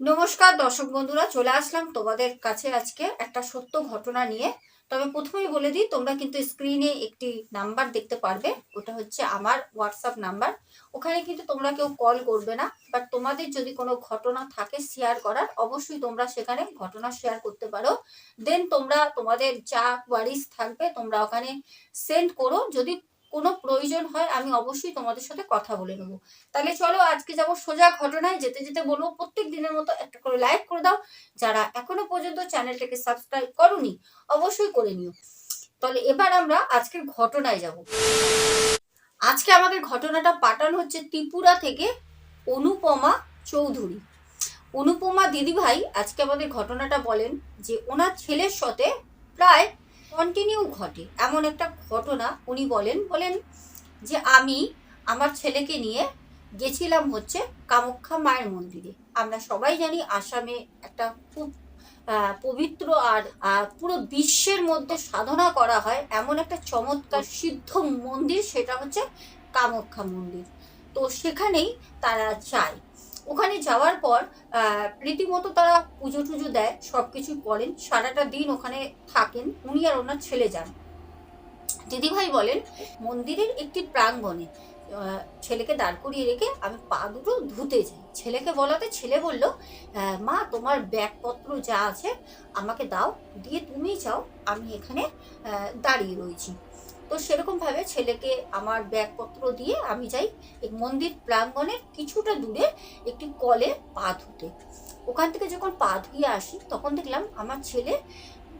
নমস্কার, দর্শক বন্ধুরা, চলে আসলাম তোমাদের কাছে আজকে একটা সত্য ঘটনা নিয়ে। তবে প্রথমেই বলে দিই, তোমরা কিন্তু স্ক্রিনে একটি নাম্বার দেখতে পারবে, ওটা হচ্ছে আমার হোয়াটসঅ্যাপ নাম্বার ওখানে কিন্তু তোমরা কেউ কল করবে না বাট তোমাদের যদি কোনো ঘটনা থাকে শেয়ার করার, অবশ্যই তোমরা সেখানে ঘটনা শেয়ার করতে পারো। দেন তোমরা, তোমাদের যা কোয়ারিজ থাকবে, তোমরা ওখানে সেন্ড করো। যদি কোনো প্রয়োজন হয়, আমি অবশ্যই তোমাদের সাথে কথা বলে নেব। তাহলে চলো আজকে যাব সোজা ঘটনায়, যেতে যেতে বলব প্রত্যেক দিনের মতো একটা করে লাইক করে দাও। যারা এখনও পর্যন্ত চ্যানেলটাকে সাবস্ক্রাইব করনি, অবশ্যই করে নিও। তাহলে এবার আমরা আজকের ঘটনায় যাব। আজকে আমাদের ঘটনাটা পাঠানো হচ্ছে ত্রিপুরা থেকে অনুপমা চৌধুরী। অনুপমা দিদিভাই আজকে আমাদের ঘটনাটা বলেন যে, ওনার ছেলের সাথে প্রায় কন্টিনিউ ঘটে। এমন একটা ঘটনা উনি বলেন বলেন যে আমি আমার ছেলেকে নিয়ে গেছিলাম হচ্ছে কামাখ্যা মায়ের মন্দিরে। আমরা সবাই জানি আসামে একটা খুব পবিত্র আর পুরো বিশ্বের মধ্যে সাধনা করা হয় এমন একটা চমৎকার সিদ্ধ মন্দির, সেটা হচ্ছে কামাখ্যা মন্দির। তো সেখানেই তারা যায়। ওখানে যাওয়ার পর রীতিমতো তারা পুজো টুজো দেয় সব কিছু করেন, সারাটা দিন ওখানে থাকেন, উনি আর ওনার ছেলে যান। দিদিভাই বলেন, মন্দিরের একটি প্রাঙ্গণে ছেলেকে দাঁড় করিয়ে রেখে আমি পা দুটো ধুতে যাই। ছেলেকে বলাতে ছেলে বলল মা, তোমার ব্যাগপত্র যা আছে, আমাকে দাও, দিয়ে তুমি যাও, আমি এখানে দাঁড়িয়ে রয়েছি। তো সেরকমভাবে ছেলেকে আমার ব্যাগপত্র দিয়ে আমি যাই এই মন্দির প্রাঙ্গণের কিছুটা দূরে একটি কলে পা ধুতে। ওখান থেকে যখন পা ধুয়ে আসি, তখন দেখলাম আমার ছেলে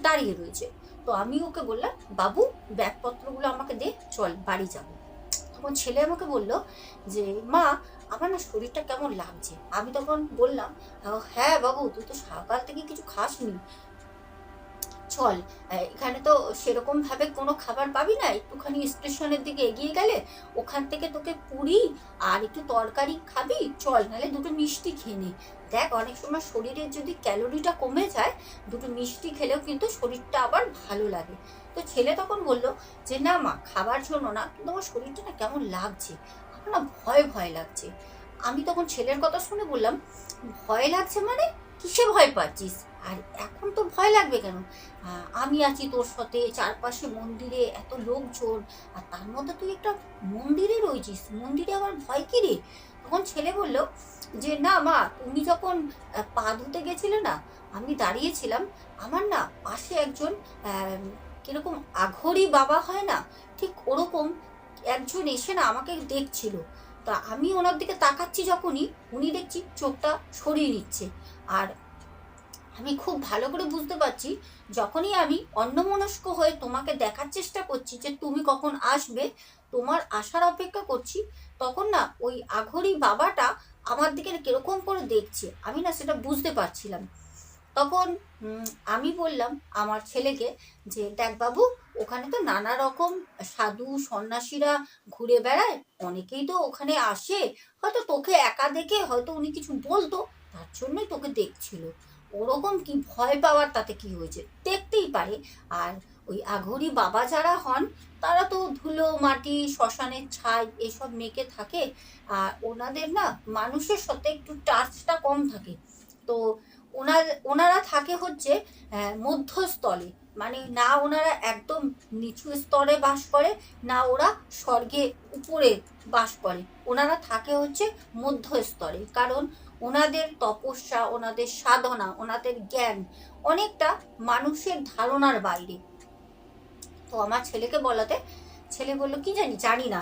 দাঁড়িয়ে রয়েছে। তো আমি ওকে বললাম, বাবু, ব্যাগপত্রগুলো আমাকে দে, চল বাড়ি যাব। তখন ছেলে আমাকে বলল যে, মা, আমার না শরীরটা কেমন লাগছে? আমি তখন বললাম হ্যাঁ বাবু, তুই তো সকাল থেকে কিছু খাসনি। চল। এখানে তো সেরকম ভাবে কোনো খাবার পাবি না। একটুখানি স্টেশনের দিকে এগিয়ে গেলে ওখান থেকে তোকে পুরি আর একটু তরকারি খাবি। চল, নাহলে দুটো মিষ্টি খেয়ে নে। দেখ, অনেক সময় শরীরের যদি ক্যালোরিটা কমে যায়, দুটো মিষ্টি খেলেও কিন্তু শরীরটা আবার ভালো লাগে। তো ছেলে তখন বলল যে, না মা, খাবার জন্য না কিন্তু আমার শরীরটা না কেমন লাগছে? আমার না ভয় ভয় লাগছে। আমি তখন ছেলের কথা শুনে বললাম, ভয় লাগছে মানে? কিসে ভয় পাচ্ছিস? আর এখন তো ভয় লাগবে কেন? আমি আছি তোর সাথে চারপাশে মন্দিরে, এত লোকজন, আর তার মধ্যে তুই একটা মন্দিরে রয়েছিস। মন্দিরে আবার ভয় কি রে? তখন ছেলে বলল যে, না মা, তুমি যখন পা ধুতে গেছিলে না, আমি দাঁড়িয়েছিলাম। আমার না পাশে একজন কীরকম আঘরি বাবা হয় না, ঠিক ওরকম একজন এসে না আমাকে দেখছিল। তা আমি ওনার দিকে তাকাচ্ছি যখনই, উনি দেখছি চোখটা সরিয়ে নিচ্ছে। আর আমি খুব ভালো করে বুঝতে পারছি, যখনই আমি অন্যমনস্ক হয়ে তোমাকে দেখার চেষ্টা করছি যে তুমি কখন আসবে, তোমার আসার অপেক্ষা করছি, তখন না ওই আঘরি বাবাটা আমার দিকে কীরকম করে দেখছে, আমি না সেটা বুঝতে পারছিলাম। তখন আমি বললাম আমার ছেলেকে যে, দেখ বাবু, ওখানে তো নানা রকম সাধু সন্ন্যাসীরা ঘুরে বেড়ায়, অনেকেই তো ওখানে আসে। হয়তো তোকে একা দেখে হয়তো উনি কিছু বলতো, তার জন্যই তোকে দেখছিল। ওরকম কি ভয় পাওয়ার তাতে কি হয়েছে? দেখতেই পারে। আর ওই আঘরি বাবা যারা হন, তারা তো ধুলো, মাটি, শ্মশানের ছাই এসব মেখে থাকে। আর ওনাদের না মানুষের সাথে একটু টাচটা কম থাকে। তো ওনার, ওনারা থাকে হচ্ছে মধ্যস্থলে। মানে না ওনারা একদম নিচু স্তরে বাস করে, না ওরা স্বর্গে উপরে বাস করে। ওনারা থাকে হচ্ছে মধ্যস্তরে কারণ ওনাদের তপস্যা, ওনাদের সাধনা, ওনাদের জ্ঞান অনেকটা মানুষের ধারণার বাইরে। তো আমার ছেলেকে বলাতে, ছেলে বলল, কি জানি? জানি না।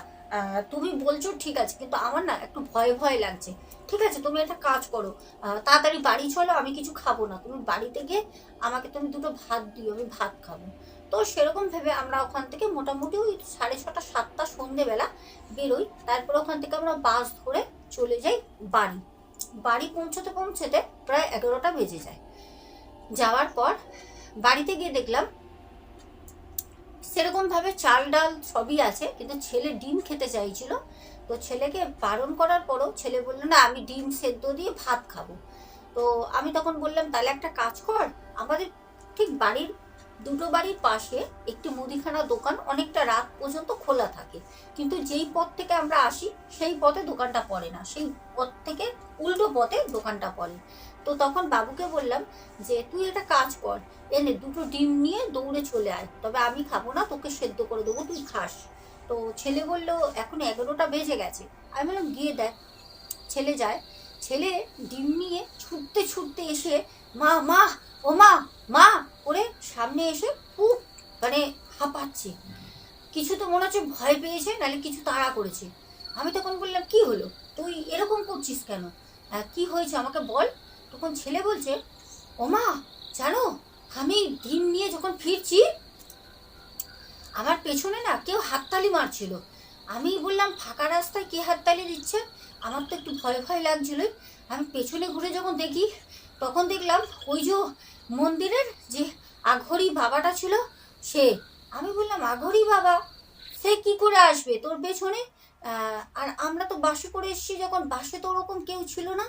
তুমি বলছো ঠিক আছে, কিন্তু আমার না একটু ভয় ভয় লাগছে। ঠিক আছে, তুমি একটা কাজ করো তাড়াতাড়ি বাড়ি চলো, আমি কিছু খাব না। তুমি বাড়িতে গিয়ে আমাকে তুমি দুটো ভাত দিও, আমি ভাত খাব। তো সেরকম ভেবে আমরা ওখান থেকে মোটামুটি ওই সাড়ে ছটা, সাতটা সন্ধেবেলা বেরোই। তারপর ওখান থেকে আমরা বাস ধরে চলে যাই বাড়ি। বাড়ি পৌঁছতে পৌঁছতে প্রায় এগারোটা বেজে যায়। যাওয়ার পর বাড়িতে গিয়ে দেখলাম সেরকম ভাবে চাল ডাল সবই আছে, কিন্তু ছেলে ডিম খেতে চাইছিল। তো ছেলেকে বারণ করার পরও ছেলে বলল, না, আমি ডিম সেদ্ধ দিয়ে ভাত খাব। তো আমি তখন বললাম, তাহলে একটা কাজ কর, আমাদের ঠিক বাড়ির, দুটো বাড়ির পাশে একটি মুদিখানা দোকান অনেকটা রাত পর্যন্ত খোলা থাকে। কিন্তু যেই পথ থেকে আমরা আসি, সেই পথে দোকানটা পড়ে না, সেই পথ থেকে উল্টো পথে দোকানটা পড়ে। তো তখন বাবুকে বললাম যে, তুই একটা কাজ কর, এনে দুটো ডিম নিয়ে দৌড়ে চলে আয়। তবে আমি খাব না, তোকে সেদ্ধ করে দেবো, তুই খাস। তো ছেলে বলল, এখন এগারোটা বেজে গেছে। আমি বললাম, গিয়ে দেখ। ছেলে যায়, ছেলে ডিম নিয়ে ছুটতে ছুটতে এসে, মা মা, ও মা মা! করে সামনে এসে খুব মানে হাঁপাচ্ছে। কিছু তো মনে হচ্ছে ভয় পেয়েছে, নাহলে কিছু তাড়া করেছে। আমি তখন বললাম, কি হলো? তুই এরকম করছিস কেন? কি হয়েছে? আমাকে বল। তখন ছেলে বলছে, ওমা, জানো, আমি ডিম নিয়ে যখন ফিরছি, আমার পেছনে না কেউ হাততালি মারছিল। আমি বললাম, ফাঁকা রাস্তায় কে হাততালি দিচ্ছে? আমার তো একটু ভয় ভয় লাগছিল আমি পেছনে ঘুরে যখন দেখি, তখন দেখলাম ওই যে মন্দিরের যে আঘরি বাবাটা ছিল সে। আমি বললাম, আঘরি বাবা? সে কি করে আসবে তোর পেছনে? আর আমরা তো বাসে করে এসেছি, যখন বাসে তো ওরকম কেউ ছিল না।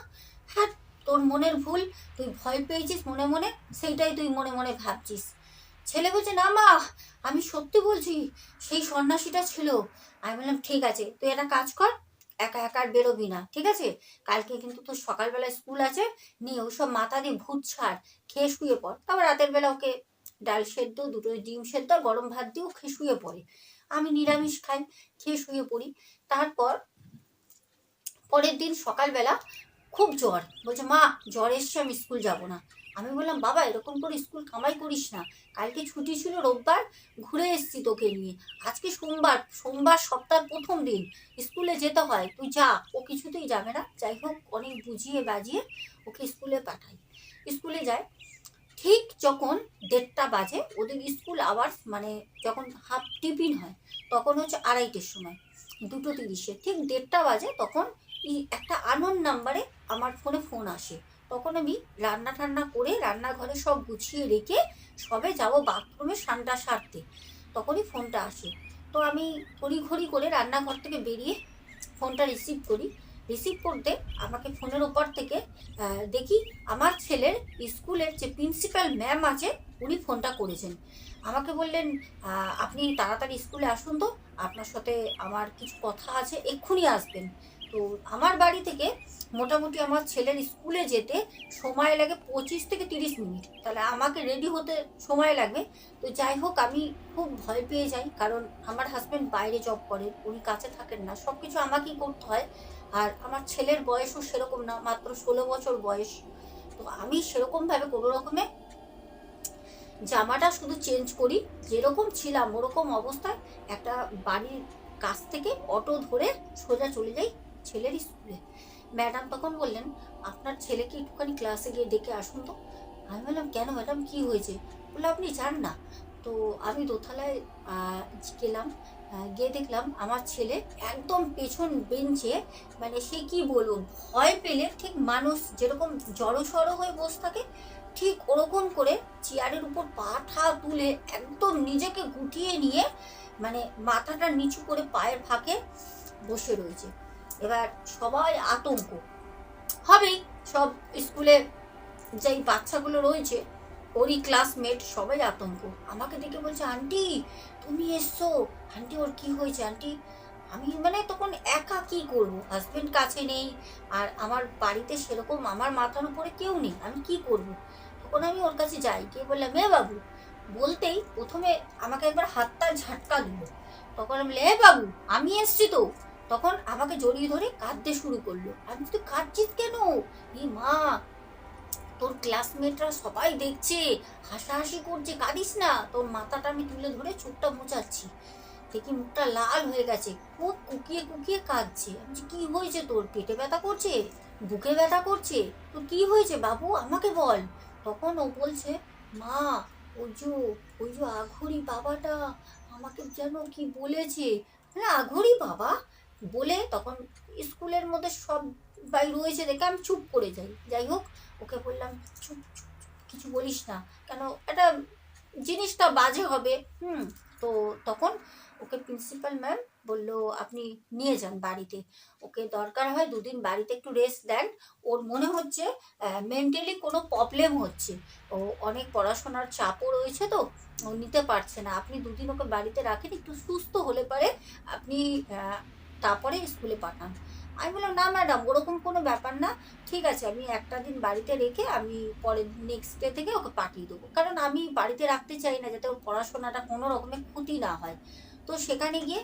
হ্যাঁ তোর মনের ভুল, তুই ভয় পেয়েছিস মনে মনে, সেইটাই তুই মনে মনে ভাবছিস। ছেলে বলছে, না মা, আমি সত্যি বলছি, সেই সন্ন্যাসীটা ছিল। আমি বললাম, ঠিক আছে, তুই একটা কাজ কর, একা একা আর বেরোবি না, ঠিক আছে? কালকে কিন্তু তোর সকালবেলা স্কুল আছে, নিয়ে ওসব মাথা দিয়ে ভূত ছাড়, খেয়ে শুয়ে পড়। তারপর রাতের বেলা ওকে ডাল সেদ্ধ, দুটো ডিম সেদ্ধ গরম ভাত দিয়েও খেয়ে শুয়ে পড়ে। আমি নিরামিষ খাই, খেয়ে শুয়ে পড়ি। তারপর, পরের দিন সকালবেলা খুব জ্বর। বলছে, মা, জ্বর এসছে, আমি স্কুল যাব না। আমি বললাম, বাবা, এরকম করে স্কুল কামাই করিস না। কালকে ছুটি ছিল রোববার, ঘুরে এসছি তোকে নিয়ে। আজকে সোমবার সোমবার সপ্তাহের প্রথম দিন। স্কুলে যেতে হয়, তুই যা। ও কিছুতেই যাবে না। যাই হোক, অনেক বুঝিয়ে বাজিয়ে ওকে স্কুলে পাঠাই। স্কুলে যায়। ঠিক যখন দেড়টা বাজে, ওদের স্কুল আওয়ার্স মানে যখন হাফ টিফিন হয়, তখন হচ্ছে আড়াইটের সময়, দুটো তিরিশে। ঠিক দেড়টা বাজে, তখন একটা আনন নাম্বারে আমার ফোনে ফোন আসে। তখন আমি রান্না টান্না করে রান্নাঘরে সব গুছিয়ে রেখে সবে যাব বাথরুমে সানটা সারতে। তখনই ফোনটা আসে। তো আমি ঘড়ি ঘড়ি করে রান্নাঘর থেকে বেরিয়ে ফোনটা রিসিভ করি। রিসিভ করতে আমাকে ফোনের ওপর থেকে দেখি আমার ছেলের স্কুলের যে প্রিন্সিপাল ম্যাম আছে, উনি ফোনটা করেছেন। আমাকে বললেন আপনি তাড়াতাড়ি স্কুলে আসুন তো। আপনার সাথে আমার কিছু কথা আছে, এক্ষুনি আসবেন। তো আমার বাড়ি থেকে মোটামুটি আমার ছেলের স্কুলে যেতে সময় লাগে পঁচিশ থেকে তিরিশ মিনিট। তাহলে আমাকে রেডি হতে সময় লাগবে। তো যাই হোক, আমি খুব ভয় পেয়ে যাই, কারণ আমার হাজব্যান্ড বাইরে জব করে, উনি কাছে থাকেন না। সব কিছু আমাকেই করতে হয়। আর আমার ছেলের বয়সও সেরকম না, মাত্র ষোলো বছর বয়স। তো আমি সেরকমভাবে কোনো রকমে জামাটা শুধু চেঞ্জ করি। যেরকম ছিলাম, ওরকম অবস্থায় একটা বাড়ির কাছ থেকে অটো ধরে সোজা চলে যাই। ছেলের স্কুলে। ম্যাডাম তখন বললেন, আপনার ছেলেকে একটুখানি ক্লাসে গিয়ে ডেকে আসুন তো? আমি বললাম, কেন ম্যাডাম? কি হয়েছে? বলল, আপনি যান না। তো আমি দোতলায় গেলাম গিয়ে দেখলাম আমার ছেলে একদম পেছন বেঞ্চে মানে সে কি বলব, ভয় পেলে ঠিক মানুষ যেরকম জড়সড় হয়ে বসে থাকে, ঠিক ওরকম করে চেয়ারের উপর পাঠা তুলে একদম নিজেকে গুটিয়ে নিয়ে মানে মাথাটা নিচু করে পায়ের ফাঁকে বসে রয়েছে। এবার সবাই আতঙ্ক। হবেই, সব স্কুলে যেই বাচ্চাগুলো রয়েছে, ওরই ক্লাসমেট সবাই আতঙ্ক। আমাকে দেখে বলছে, আন্টি, তুমি এসছো। আন্টি, ওর কি হয়েছে? আন্টি, আমি মানে তখন একা কি করব? হাজবেন্ড কাছে নেই, আর আমার বাড়িতে সেরকম আমার মাথার উপরে কেউ নেই। আমি কি করব? তখন আমি ওর কাছে যাই, গিয়ে বললাম, এ বাবু। বলতেই প্রথমে আমাকে একবার হাতটা ঝাটকা দিল। তখন আমি বাবু, আমি এসছি তো। তখন আমাকে জড়িয়ে ধরে কাঁদতে শুরু করল। আমি তুই কাঁদছিস কেন? এই মা, তোর ক্লাসমেটরা সবাই দেখছে, হাসাহাসি করছে, কাঁদিস না। তোর মাথাটা আমি তুলে ধরে চোখটা মোচাচ্ছি দেখি মুখটা লাল হয়ে গেছে। খুব কুকিয়ে কুকিয়ে কাঁদছে। আমি কি হয়েছে তোর? পেটে ব্যথা করছে? বুকে ব্যথা করছে? তোর কি হয়েছে বাবু? আমাকে বল। তখন ও বলছে, মা, ওই যে ওই যে আঘুরি বাবাটা আমাকে যেন কি বলেছে? না আঘুরি বাবা? বলে তখন স্কুলের মধ্যে সব সবাই রয়েছে দেখে আমি চুপ করে যাই। যাই হোক, ওকে বললাম, চুপ কিছু বলিস না। কেন এটা জিনিসটা বাজে হবে। হুম, তো তখন ওকে প্রিন্সিপাল ম্যাম বলল, আপনি নিয়ে যান বাড়িতে। ওকে দরকার হয় দুদিন বাড়িতে একটু রেস্ট দেন। ওর মনে হচ্ছে মেন্টালি কোনো প্রবলেম হচ্ছে। ও অনেক পড়াশোনার চাপও রয়েছে তো, ও নিতে পারছে না। আপনি দুদিন ওকে বাড়িতে রাখেন, একটু সুস্থ হলে পারে। আপনি তারপরে স্কুলে পাঠান। আমি বললাম, না ম্যাডাম ওরকম কোনো ব্যাপার না। ঠিক আছে, আমি একটা দিন বাড়িতে রেখে আমি পরের নেক্সট ডে থেকে ওকে পাঠিয়ে দেবো। কারণ আমি বাড়িতে রাখতে চাই না, যাতে ওর পড়াশোনাটা কোনো রকমের ক্ষতি না হয়। তো সেখানে গিয়ে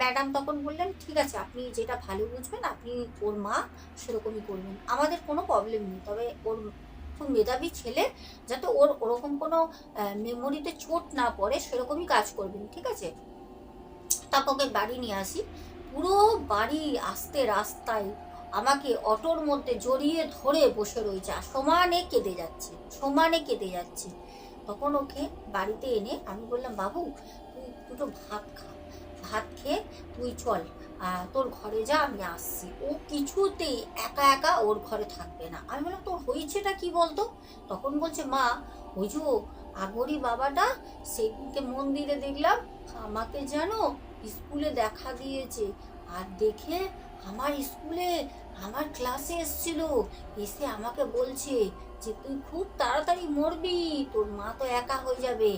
ম্যাডাম তখন বললেন, ঠিক আছে, আপনি যেটা ভালো বুঝবেন, আপনি ওর মা সেরকমই করবেন। আমাদের কোনো প্রবলেম নেই। তবে ওর খুব মেধাবী ছেলে, যাতে ওর ওরকম কোনো মেমোরিতে চোট না পড়ে, সেরকমই কাজ করবেন। ঠিক আছে? তারপর ওকে বাড়ি নিয়ে আসি। পুরো বাড়ি আসতে রাস্তায় আমাকে অটোর মধ্যে জড়িয়ে ধরে বসে রয়েছে আর সমানে কেঁদে যাচ্ছে, সমানে কেঁদে যাচ্ছে। তখন ওকে বাড়িতে এনে আমি বললাম, বাবু, তুই দুটো ভাত খা, ভাত খেয়ে তুই চল তোর ঘরে যা, আমি আসছি। ও কিছুতেই একা একা ওর ঘরে থাকবে না। আমি বললাম, তোর হয়েছেটা কি বলতো? তখন বলছে, মা, ওই যে আগরি বাবাটা, সেদিনকে মন্দিরে দেখলাম, আমাকে জানো স্কুলে দেখা দিয়েছে। আর দেখে আমার স্কুলে আমার ক্লাসে এসেছিল। এসে আমাকে বলছে যে, তুই খুব তাড়াতাড়ি মরবি, তোর মা তো একা হয়ে যাবে।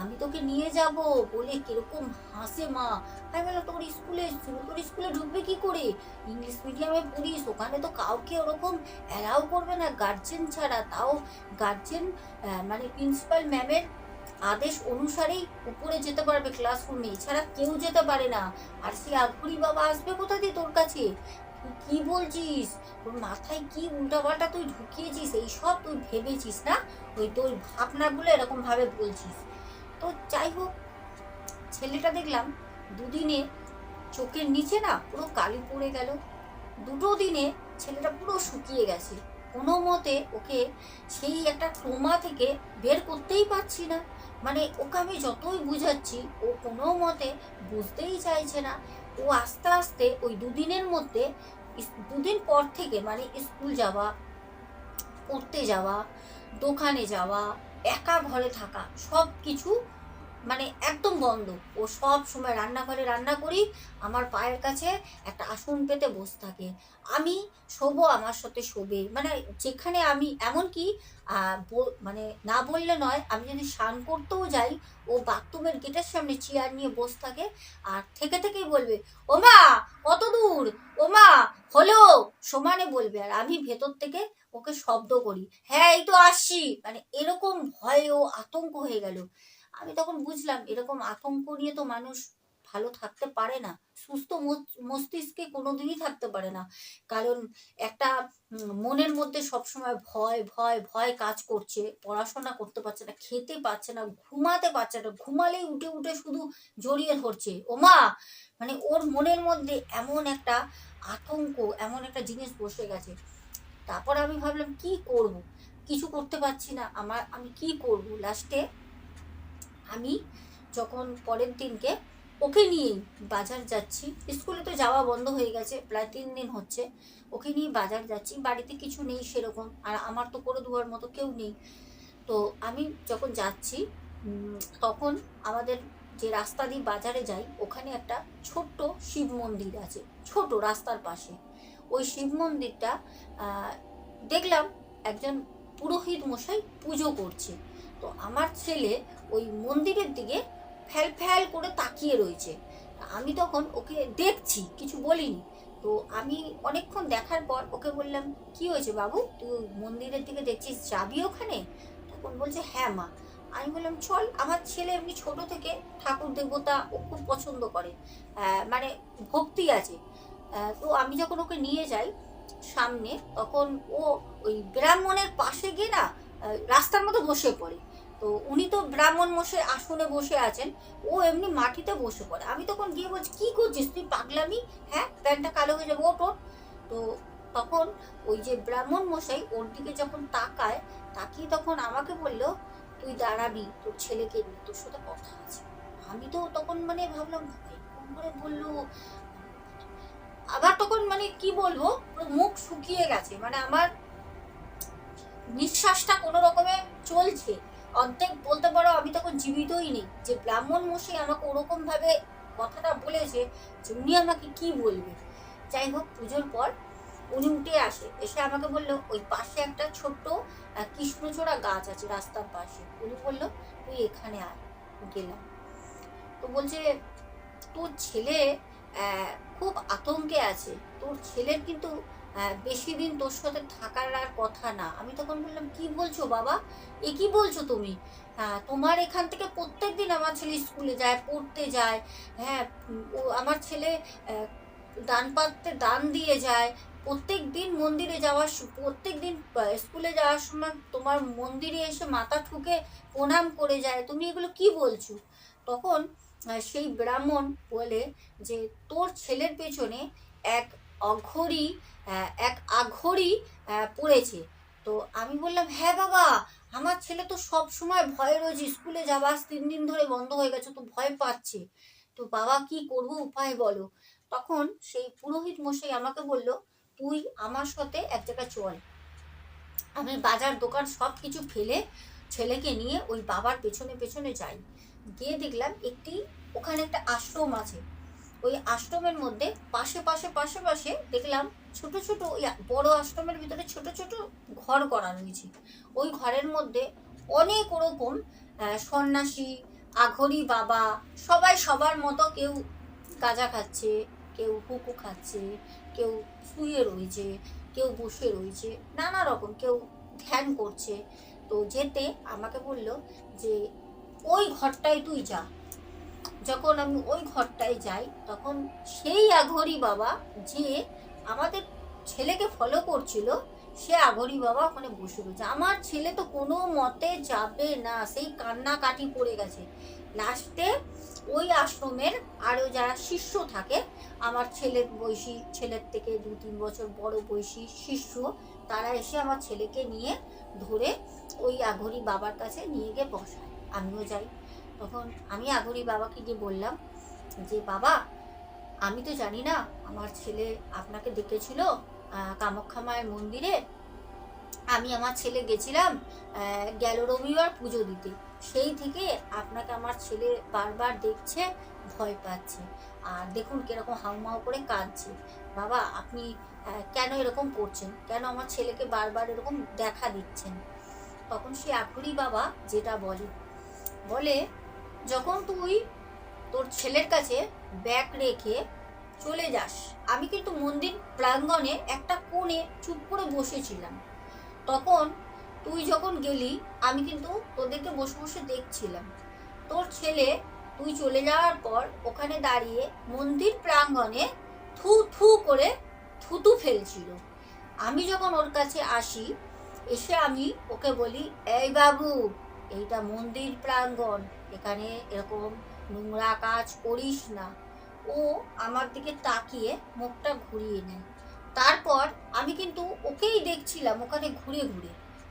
আমি তোকে নিয়ে যাব। বলে কীরকম হাসে মা। আমি বললাম তোর স্কুলে এসেছিল, তোর স্কুলে ঢুকবে কি করে? ইংলিশ মিডিয়ামে পড়িস, ওখানে তো কাউকে ওরকম অ্যালাউ করবে না। গার্জেন ছাড়া। তাও গার্জেন মানে প্রিন্সিপাল ম্যামের আদেশ অনুসারেই উপরে যেতে পারবে ক্লাসরুমে এছাড়া কেউ যেতে পারে না। আর সে আঘুরি বাবা আসবে কোথা দিয়ে তোর কাছে? কি বলছিস? তোর মাথায় কি উল্টাপাল্টা তুই ঢুকিয়েছিস? এই সব তুই ভেবেছিস না? ওই তোর ভাবনাগুলো এরকম ভাবে বলছিস। তো যাই হোক, ছেলেটা দেখলাম দুদিনে চোখের নিচে না পুরো কালি পড়ে গেল। দুটো দিনে ছেলেটা পুরো শুকিয়ে গেছে। কোনো মতে ওকে সেই একটা ট্রোমা থেকে বের করতেই পারছি না। মানে ওকে আমি যতই বুঝাচ্ছি, ও কোনো মতে বুঝতেই চাইছে না। ও আস্তে আস্তে ওই দুদিনের মধ্যে দুদিন পর থেকে মানে স্কুল যাওয়া, পড়তে যাওয়া, দোকানে যাওয়া, একা ঘরে থাকা সব কিছু মানে একদম বন্ধ ও সব সময় রান্নাঘরে রান্না করি আমার পায়ের কাছে একটা আসন পেতে বসে থাকে। আমি শোবো আমার সাথে শোবে। মানে যেখানে আমি এমনকি আহ, বল- মানে না বললে নয় আমি যদি স্নান করতেও যাই ও বাথরুমের গেটের সামনে চেয়ার নিয়ে বসে থাকে আর থেকে থেকেই বলবে ও মা কত দূর? ও মা হলো! সমানে বলবে। আর আমি ভেতর থেকে ওকে শব্দ করি হ্যাঁ এই তো আসছি। মানে এরকম ভয়ে ও আতঙ্ক হয়ে গেল। আমি তখন বুঝলাম, এরকম আতঙ্ক নিয়ে তো মানুষ ভালো থাকতে পারে না। সুস্থ মস- মস্তিষ্কে কোনোদিনই থাকতে পারে না। কারণ একটা মনের মধ্যে সবসময় ভয় ভয় ভয় কাজ করছে, পড়াশোনা করতে পারছে না, খেতে পারছে না, ঘুমাতে পারছে না, ঘুমালেই উঠে উঠে শুধু জড়িয়ে ধরছে। ওমা মানে ওর মনের মধ্যে এমন একটা আতঙ্ক, এমন একটা জিনিস বসে গেছে। তারপর আমি ভাবলাম, কি করব? কিছু করতে পারছি না। আমার, আমি কি করব? লাস্টে আমি যখন পরের দিনকে ওকে নিয়েই বাজার যাচ্ছি, স্কুলে তো যাওয়া বন্ধ হয়ে গেছে, প্রায় তিন দিন হচ্ছে, ওকে নিয়ে বাজার যাচ্ছি, বাড়িতে কিছু নেই সেরকম, আর আমার তো করে দেওয়ার মতো কেউ নেই। তো আমি যখন যাচ্ছি তখন আমাদের যে রাস্তা দিয়ে বাজারে যাই, ওখানে একটা ছোট্ট শিব মন্দির আছে, ছোট রাস্তার পাশে। ওই শিব মন্দিরটা দেখলাম একজন পুরোহিত মশাই পুজো করছে। তো আমার ছেলে ওই মন্দিরের দিকে ফ্যাল ফ্যাল করে তাকিয়ে রয়েছে। আমি তখন ওকে দেখছি, কিছু বলিনি। তো আমি অনেকক্ষণ দেখার পর ওকে বললাম, কি হয়েছে বাবু? তুই মন্দিরের দিকে দেখছিস? যাবি ওখানে? তখন বলছে হ্যাঁ মা। আমি বললাম, চল, আমার ছেলে এমনি ছোট থেকে ঠাকুর দেবতা ও খুব পছন্দ করে মানে ভক্তি আছে। তো আমি যখন ওকে নিয়ে যাই সামনে, তখন ও ওই ব্রাহ্মণের পাশে গিয়ে না রাস্তার মতো বসে পড়ে। তো উনি তো ব্রাহ্মণ মশাই আসনে বসে আছেন, ও এমনি মাটিতে বসে পড়ে। আমি তখন গিয়ে বলছি, কি করছিস তুই পাগলামি? হ্যাঁ প্যান্টটা কালো হয়ে যাবে, ওঠ। তো তখন ওই যে ব্রাহ্মণ মশাই ওর দিকে যখন তাকায়, তাকিয়ে তখন আমাকে বলল, তুই দাঁড়াবি, তোর ছেলেকে নিয়ে তোর সাথে কথা আছে। আমি তো তখন মানে ভাবলাম, এরকম করে বলল, আবার তখন মানে কি বলব মুখ শুকিয়ে গেছে। মানে আমার নিঃশ্বাসটা কোনো রকমে চলছে। অর্ধেক বলতে পারো আমি তখন জীবিতই নেই। যে ব্রাহ্মণ মশাই আমাকে ওরকম ভাবে কথাটা বলেছে যে উনি আমাকে কি বলবে? যাই হোক, পুজোর পর উনি উঠে আসে, এসে আমাকে বলল, ওই পাশে একটা ছোট্ট কৃষ্ণচূড়া গাছ আছে রাস্তার পাশে। উনি বলল, তুই এখানে আয়। গেলাম। তো বলছে, তোর ছেলে খুব আতঙ্কে আছে। তোর ছেলের কিন্তু বেশি দিন তোর সাথে থাকার আর কথা না। আমি তখন বললাম, কি বলছো বাবা? এ কি বলছো তুমি? হ্যাঁ তোমার এখান থেকে প্রত্যেক দিন আমার ছেলে স্কুলে যায়, পড়তে যায়। হ্যাঁ ও, আমার ছেলে দান পাত্রে দান দিয়ে যায়। প্রত্যেক দিন মন্দিরে যাওয়ার প্রত্যেক দিন স্কুলে যাওয়ার সময় তোমার মন্দিরে এসে মাথা ঠুকে প্রণাম করে যায়। তুমি এগুলো কি বলছো? তখন সেই ব্রাহ্মণ বলে যে, তোর ছেলের পেছনে এক অঘরি এক আঘরি পড়েছে। তো আমি বললাম হ্যাঁ বাবা, আমার ছেলে তো সব সময় ভয়ে রোজ স্কুলে যাওয়া তিন দিন ধরে বন্ধ হয়ে গেছে, তো ভয় পাচ্ছে। তো বাবা, কি করব উপায় বলো? তখন সেই পুরোহিত মশাই আমাকে বলল, তুই আমার সাথে এক জায়গায় চল। আমি বাজার, দোকান সব কিছু ফেলে ছেলেকে নিয়ে ওই বাবার পেছনে পেছনে যাই। গিয়ে দেখলাম একটি, ওখানে একটা আশ্রম আছে। ওই আশ্রমের মধ্যে পাশে পাশে পাশে পাশে দেখলাম ছোট ছোট ওই বড় আশ্রমের ভিতরে ছোট ছোট ঘর করা রয়েছে। ওই ঘরের মধ্যে অনেক ওরকম সন্ন্যাসী, আঘরি বাবা, সবাই সবার মতো কেউ গাঁজা খাচ্ছে, কেউ হুকু খাচ্ছে, কেউ শুয়ে রয়েছে, কেউ বসে রয়েছে, নানা রকম কেউ ধ্যান করছে। তো যেতে আমাকে বলল যে, ওই ঘরটায় তুই যা। যখন আমি ওই ঘরটায় যাই, তখন সেই আঘরি বাবা যে আমাদের ছেলেকে ফলো করছিল, সে আগরি বাবা ওখানে বসে রয়েছে। আমার ছেলে তো কোনো মতে যাবে না, সেই কান্নাকাটি পড়ে গেছে। লাস্টে ওই আশ্রমের আরও যারা শিষ্য থাকে, আমার ছেলের বয়সী ছেলের থেকে দু তিন বছর বড় বয়সী শিষ্য, তারা এসে আমার ছেলেকে নিয়ে ধরে ওই আঘরি বাবার কাছে নিয়ে গিয়ে বসায়। আমিও যাই। তখন আমি আঘরি বাবাকে গিয়ে বললাম যে বাবা আমি তো জানি না আমার ছেলে আপনাকে আহ, কামাখ্যা মায়ের মন্দিরে। আমি আমার ছেলে গেছিলাম গেল রবিবার পুজো দিতে। সেই থেকে আপনাকে আমার ছেলে বারবার দেখছে ভয় পাচ্ছে। আর দেখুন কীরকম হাউমাউ করে কাঁদছে। বাবা আপনি কেন এরকম করছেন? কেন আমার ছেলেকে বারবার এরকম দেখা দিচ্ছেন? তখন সে আকুরি বাবা যেটা বলে বলে যখন তুই তোর ছেলের কাছে ব্যাগ রেখে চলে যাস, আমি কিন্তু মন্দির প্রাঙ্গণে একটা কোণে চুপ করে বসেছিলাম। তখন তুই যখন গেলি, আমি কিন্তু তোদেরকে বসে বসে দেখছিলাম। তোর ছেলে তুই চলে যাওয়ার পর ওখানে দাঁড়িয়ে মন্দির প্রাঙ্গণে থু থু করে থুতু ফেলছিল। আমি যখন ওর কাছে আসি, এসে আমি ওকে বলি, এই বাবু, এইটা মন্দির প্রাঙ্গণ এখানে এরকম নোংরা কাজ করিস না। ও আমার দিকে তাকিয়ে মুখটা ঘুরিয়ে নেয়। তারপর আমি কিন্তু ওকেই দেখছিলাম ওখানে ঘুরে ঘুরে।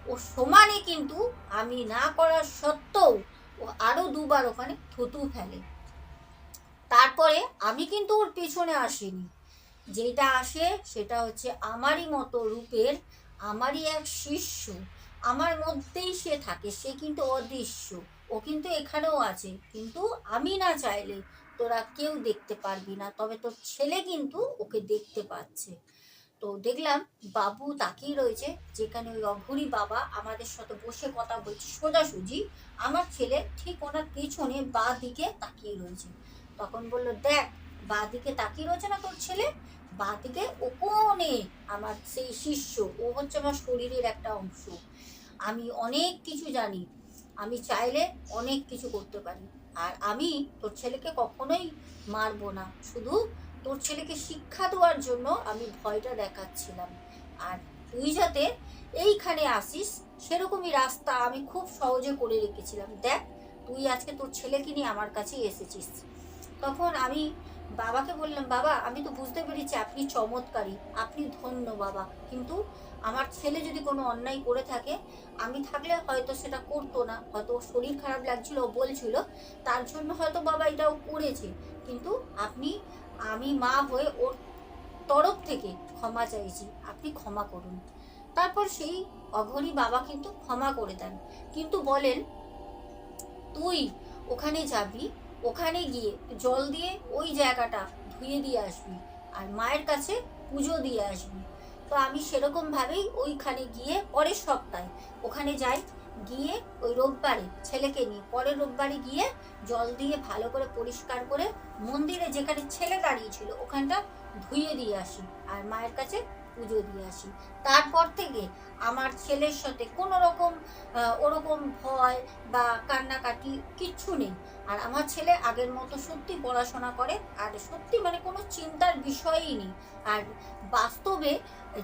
ও সমানে কিন্তু আমি না করার সত্ত্বেও ও আরও দুবার ওখানে থুতু ফেলে। তারপরে আমি কিন্তু ওর পেছনে আসিনি। যেটা আসে সেটা হচ্ছে আমারই মতো রূপের আমারই এক শিষ্য। আমার মধ্যেই সে থাকে, সে কিন্তু অদৃশ্য। ও কিন্তু এখানেও আছে। কিন্তু আমি না চাইলে তোরা কেউ দেখতে পারবি না। তবে তোর ছেলে কিন্তু ওকে দেখতে পাচ্ছে। তো দেখলাম বাবু তাকিয়ে রয়েছে। যেখানে ওই অঘুরি বাবা আমাদের সাথে বসে কথা বলছে সোজাসুজি। আমার ছেলে ঠিক ওনার পেছনে বা দিকে তাকিয়ে রয়েছে। তখন বলল, দেখ বা দিকে তাকিয়ে রয়েছে না তোর ছেলে? বা দিকে ও কোনে আমার সেই শিষ্য। ও হচ্ছে আমার শরীরের একটা অংশ। আমি অনেক কিছু জানি। আমি চাইলে অনেক কিছু করতে পারি। আর আমি তোর ছেলেকে কখনোই মারবো না। শুধু তোর ছেলেকে শিক্ষা দেওয়ার জন্য আমি ভয়টা দেখাচ্ছিলাম। আর তুই যাতে এইখানে আসিস, সেরকমই রাস্তা আমি খুব সহজে করে রেখেছিলাম। দেখ, তুই আজকে তোর ছেলেকে নিয়ে আমার কাছেই এসেছিস। তখন আমি বাবাকে বললাম, বাবা, আমি তো বুঝতে পেরেছি আপনি চমৎকারী, আপনি ধন্য বাবা। কিন্তু আমার ছেলে যদি কোনো অন্যায় করে থাকে, আমি থাকলে হয়তো সেটা করতো না। হয়তো ওর শরীর খারাপ লাগছিল বলছিল, তার জন্য হয়তো বাবা এটাও করেছে। কিন্তু আপনি, আমি মা হয়ে ওর তরফ থেকে ক্ষমা চাইছি, আপনি ক্ষমা করুন। তারপর সেই অঘরি বাবা কিন্তু ক্ষমা করে দেন। কিন্তু বলেন, তুই ওখানে যাবি, ওখানে গিয়ে জল দিয়ে ওই জায়গাটা ধুয়ে দিয়ে আসবি, আর মায়ের কাছে পুজো দিয়ে আসবি। তো আমি সেরকমভাবেই ওইখানে গিয়ে পরের সপ্তাহে ওখানে যাই, গিয়ে ওই রোববারে ছেলেকে নিয়ে, পরের রোববারে গিয়ে জল দিয়ে ভালো করে পরিষ্কার করে মন্দিরে যেখানে ছেলে দাঁড়িয়ে ছিল ওখানটা ধুয়ে দিয়ে আসি। আর মায়ের কাছে পুজো দিয়ে আসি। তারপর থেকে আমার ছেলের সাথে কোনো রকম ওরকম ভয় বা কান্নাকাটি কিচ্ছু নেই। আর আমার ছেলে আগের মতো সত্যি পড়াশোনা করে, আর সত্যি মানে কোনো চিন্তার বিষয়ই নেই। আর বাস্তবে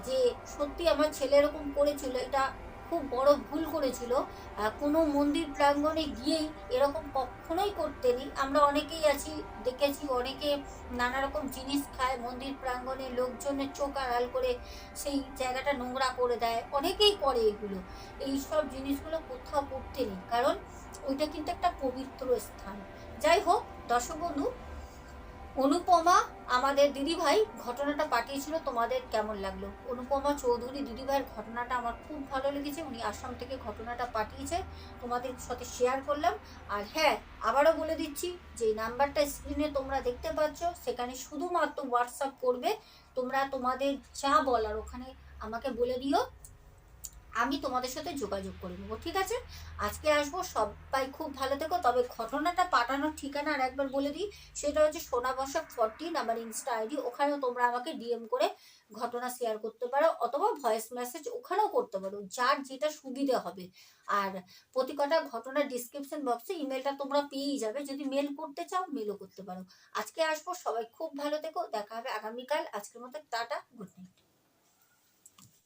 যে সত্যি আমার ছেলে এরকম করেছিল, এটা খুব বড় ভুল করেছিল। কোনো মন্দির প্রাঙ্গণে গিয়েই এরকম কখনোই করতে নেই আমরা অনেকেই আছি, দেখেছি অনেকে নানা রকম জিনিস খায়, মন্দির প্রাঙ্গণে লোকজনের চোখ আড়াল করে সেই জায়গাটা নোংরা করে দেয়। অনেকেই করে এগুলো। এই সব জিনিসগুলো কোথাও করতে নেই। কারণ ওইটা কিন্তু একটা পবিত্র স্থান। যাই হোক, দর্শক বন্ধু অনুপমা, আমাদের দিদিভাই ঘটনাটা পাঠিয়েছিল, তোমাদের কেমন লাগল? অনুপমা চৌধুরী দিদিভাইয়ের ঘটনাটা আমার খুব ভালো লেগেছে, উনি আসাম থেকে ঘটনাটা পাঠিয়েছে, তোমাদের সাথে শেয়ার করলাম। আর হ্যাঁ আবারও বলে দিচ্ছি, যে নাম্বারটা স্ক্রিনে তোমরা দেখতে পাচ্ছ, সেখানে শুধুমাত্র হোয়াটসঅ্যাপ করবে, তোমরা তোমাদের যা বলার ওখানে আমাকে বলে দিও। আমি তোমাদের সাথে যোগাযোগ করে নেব, ঠিক আছে? আজকে আসব, সবাই খুব ভালো থেকো। তবে ঘটনাটা পাঠানোর ঠিকানা আর একবার বলে দিই, সেটা হচ্ছে সোনা বসাক ফরটিন আমার ইনস্টা আইডি ওখানেও তোমরা আমাকে ডিএম করে ঘটনা শেয়ার করতে পারো, অথবা ভয়েস মেসেজ ওখানেও করতে পারো, যার যেটা সুবিধে হবে। আর প্রতি কটা ঘটনার ডিসক্রিপশন বক্সে ইমেলটা তোমরা পেয়েই যাবে, যদি মেল করতে চাও মেলও করতে পারো। আজকে আসব, সবাই খুব ভালো থেকো, দেখা হবে আগামীকাল। আজকের মতো টাটা গুড নাইট